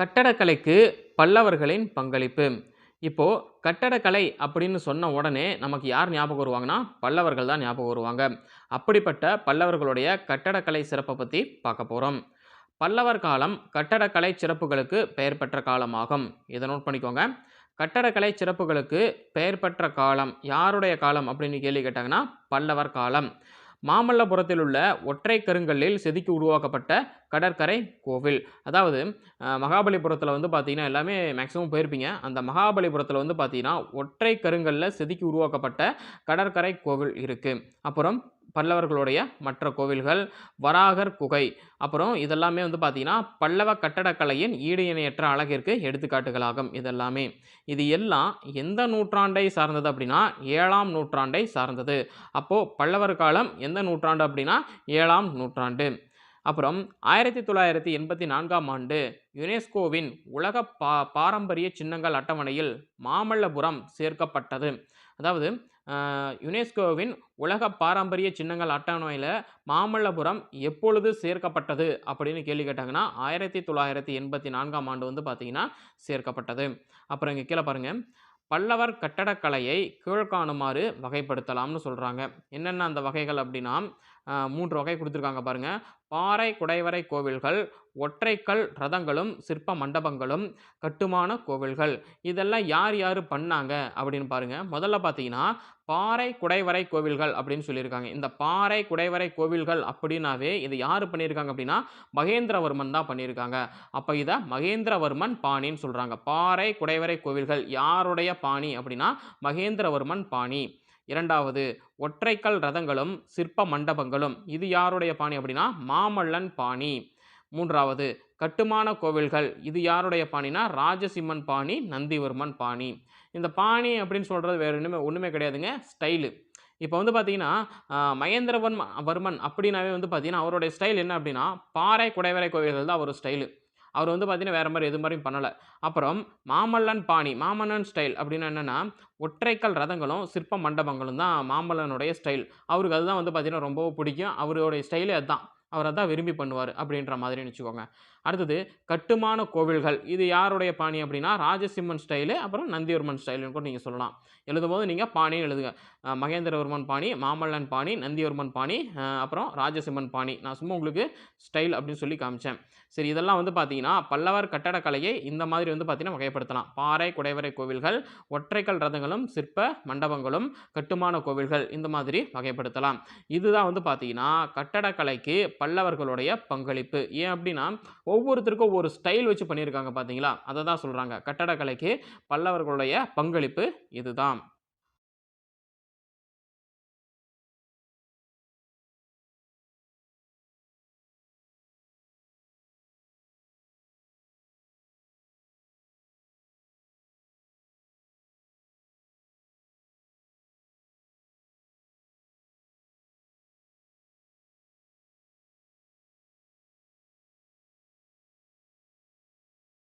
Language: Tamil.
கட்டடக்கலைக்கு பல்லவர்களின் பங்களிப்பு. இப்போது கட்டடக்கலை அப்படின்னு சொன்ன உடனே நமக்கு யார் ஞாபகம் வருவாங்கன்னா பல்லவர்கள் தான் ஞாபகம் வருவாங்க. அப்படிப்பட்ட பல்லவர்களுடைய கட்டடக்கலை சிறப்பை பற்றி பார்க்க போகிறோம் பல்லவர் காலம் கட்டடக்கலை சிறப்புகளுக்கு பெயர் பெற்ற காலமாகும். இதை நோட் பண்ணிக்கோங்க. கட்டடக்கலை சிறப்புகளுக்கு பெயர் பெற்ற காலம் யாருடைய காலம் அப்படின்னு கேள்வி கேட்டாங்கன்னா பல்லவர் காலம். மாமல்லபுரத்தில் உள்ள ஒற்றை கருங்கல்லில் செதுக்கி உருவாக்கப்பட்ட கடற்கரை கோவில். அதாவது மகாபலிபுரத்தில் வந்து பார்த்திங்கன்னா எல்லாமே மேக்ஸிமம் போயிருப்பீங்க. அந்த மகாபலிபுரத்தில் வந்து பார்த்தீங்கன்னா ஒற்றை கருங்கல்ல செதுக்கி உருவாக்கப்பட்ட கடற்கரை கோவில் இருக்குது அப்புறம் பல்லவர்களுடைய மற்ற கோவில்கள் வராகர் குகை. அப்புறம் இதெல்லாமே வந்து பார்த்திங்கன்னா பல்லவ கட்டடக்கலையின் ஈடு இணையற்ற அழகிற்கு எடுத்துக்காட்டுகளாகும் இதெல்லாமே. இது எல்லாம் எந்த நூற்றாண்டை சார்ந்தது அப்படின்னா ஏழாம் நூற்றாண்டை சார்ந்தது. அப்போது பல்லவர் காலம் எந்த நூற்றாண்டு அப்படின்னா ஏழாம் நூற்றாண்டு. அப்புறம் ஆயிரத்தி தொள்ளாயிரத்தி எண்பத்தி நான்காம் ஆண்டு யுனெஸ்கோவின் உலக பா பாரம்பரிய சின்னங்கள் அட்டவணையில் மாமல்லபுரம் சேர்க்கப்பட்டது. அதாவது யுனெஸ்கோவின் உலக பாரம்பரிய சின்னங்கள் அட்டவணையில் மாமல்லபுரம் எப்பொழுது சேர்க்கப்பட்டது அப்படின்னு கேள்வி கேட்டாங்கன்னா ஆயிரத்தி தொள்ளாயிரத்தி எண்பத்தி நான்காம் ஆண்டு வந்து பார்த்தீங்கன்னா சேர்க்கப்பட்டது. அப்புறம் இங்கே கீழே பாருங்கள் பல்லவர் கட்டடக்கலையை கீழ்காணுமாறு வகைப்படுத்தலாம்னு சொல்கிறாங்க என்னென்ன அந்த வகைகள் அப்படின்னா மூன்று வகை கொடுத்துருக்காங்க பாருங்கள் பாறை குடைவரை கோவில்கள் ஒற்றைக்கல் ரதங்களும் சிற்ப மண்டபங்களும் கட்டுமான கோவில்கள். இதெல்லாம் யார் யார் பண்ணாங்க அப்படின்னு பாருங்கள் முதல்ல பார்த்தீங்கன்னா பாறை குடைவரை கோவில்கள் அப்படின்னு சொல்லியிருக்காங்க. இந்த பாறை குடைவரை கோவில்கள் அப்படின்னாவே இது யார் பண்ணியிருக்காங்க அப்படின்னா மகேந்திரவர்மன் தான் பண்ணியிருக்காங்க. அப்போ இதை மகேந்திரவர்மன் பாணின்னு சொல்கிறாங்க பாறை குடைவரை கோவில்கள் யாருடைய பாணி அப்படின்னா மகேந்திரவர்மன் பாணி. இரண்டாவது ஒற்றைக்கல் ரதங்களும் சிற்ப மண்டபங்களும். இது யாருடைய பாணி அப்படின்னா மாமல்லன் பாணி. மூன்றாவது கட்டுமான கோவில்கள். இது யாருடைய பாணினா ராஜசிம்மன் பாணி நந்திவர்மன் பாணி. இந்த பாணி அப்படின்னு சொல்கிறது வேறு ஒன்றுமே ஒன்றுமே கிடையாதுங்க ஸ்டைலு. இப்போ வந்து பார்த்தீங்கன்னா மகேந்திரவன் வர்மன் அப்படின்னாவே வந்து பார்த்தீங்கன்னா அவருடைய ஸ்டைல் என்ன அப்படின்னா பாறை குடைவரை கோவில்கள் தான் அவர் ஸ்டைலு. அவர் வந்து பார்த்தீங்கன்னா வேறு மாதிரி எது மாதிரியும் பண்ணலை. அப்புறம் மாமல்லன் பாணி மாமல்லன் ஸ்டைல் அப்படின்னு என்னென்னா ஒற்றைக்கல் ரதங்களும் சிற்ப மண்டபங்களும் தான் மாமல்லனுடைய ஸ்டைல் அவருக்கு அதுதான் வந்து பார்த்திங்கன்னா ரொம்ப பிடிக்கும். அவருடைய ஸ்டைலே அதுதான். அவர் அதான் விரும்பி பண்ணுவார் அப்படின்ற மாதிரி வச்சுக்கோங்க. அடுத்தது கட்டுமான கோவில்கள். இது யாருடைய பாணி அப்படின்னா ராஜசிம்மன் ஸ்டைலு அப்புறம் நந்திவர்மன் ஸ்டைலுன்னு கூட நீங்கள் சொல்லலாம். எழுதும் போது நீங்கள் பாணின்னு எழுதுங்க. மகேந்திரவர்மன் பாணி மாமல்லன் பாணி நந்திவர்மன் பாணி அப்புறம் ராஜசிம்மன் பாணி. நான் சும்மா உங்களுக்கு ஸ்டைல் அப்படின்னு சொல்லி காமிச்சேன். சரி இதெல்லாம் வந்து பார்த்தீங்கன்னா பல்லவர் கட்டடக்கலையை இந்த மாதிரி வந்து பார்த்தீங்கன்னா வகைப்படுத்தலாம். பாறை குடைவரை கோவில்கள் ஒற்றைக்கல் ரதங்களும் சிற்ப மண்டபங்களும் கட்டுமான கோவில்கள் இந்த மாதிரி வகைப்படுத்தலாம். இதுதான் வந்து பார்த்தீங்கன்னா கட்டடக்கலைக்கு பல்லவர்களுடைய பங்களிப்பு. ஏன் அப்படின்னா ஒவ்வொருத்தருக்கும் ஒவ்வொரு ஸ்டைல் வச்சு பண்ணியிருக்காங்க பார்த்தீங்களா அதை தான் சொல்கிறாங்க கட்டடக்கலைக்கு பல்லவர்களுடைய பங்களிப்பு இதுதான்.